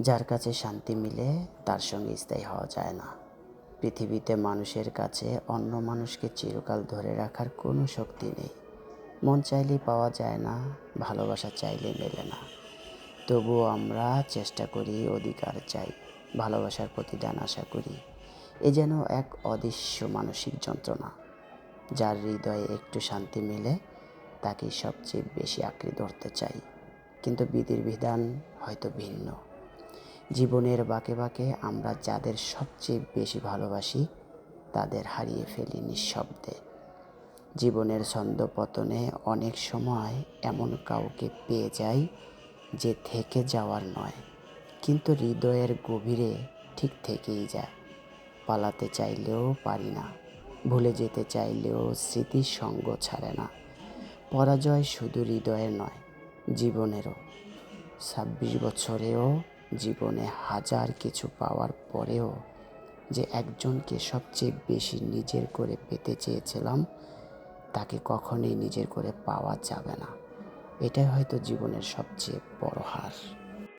যার কাছে শান্তি মিলে তার সঙ্গে স্থায়ী হওয়া যায় না। পৃথিবীতে মানুষের কাছে অন্য মানুষকে চিরকাল ধরে রাখার কোনো শক্তি নেই। মন চাইলেই পাওয়া যায় না, ভালোবাসা চাইলে মেলে না। তবুও আমরা চেষ্টা করি, অধিকার চাই, ভালোবাসার প্রতিদান আশা করি। এ যেন এক অদৃশ্য মানসিক যন্ত্রণা, যার হৃদয়ে একটু শান্তি মেলে তাকে সবচেয়ে বেশি আঁকড়ে ধরতে চাই। কিন্তু বিধির বিধান হয়তো ভিন্ন। জীবনের বাঁকে বাঁকে আমরা যাদের সবচেয়ে বেশি ভালোবাসি, তাদের হারিয়ে ফেলি নিঃশব্দে। জীবনের ছন্দপতনে অনেক সময় এমন কাউকে পেয়ে যাই যে থেকে যাওয়ার নয়, কিন্তু হৃদয়ের গভীরে ঠিক থেকেই যায়। পালাতে চাইলেও পারি না, ভুলে যেতে চাইলেও স্মৃতির সঙ্গ ছাড়ে না। পরাজয় শুধু হৃদয়ের নয়, জীবনেরও। ছাব্বিশ বছরেও জীবনে হাজার কিছু পাওয়ার পরেও যে একজনকে সবচেয়ে বেশি নিজের করে পেতে চেয়েছিলাম, তাকে কখনোই নিজের করে পাওয়া যাবে না। এটাই হয়তো জীবনের সবচেয়ে বড় হার।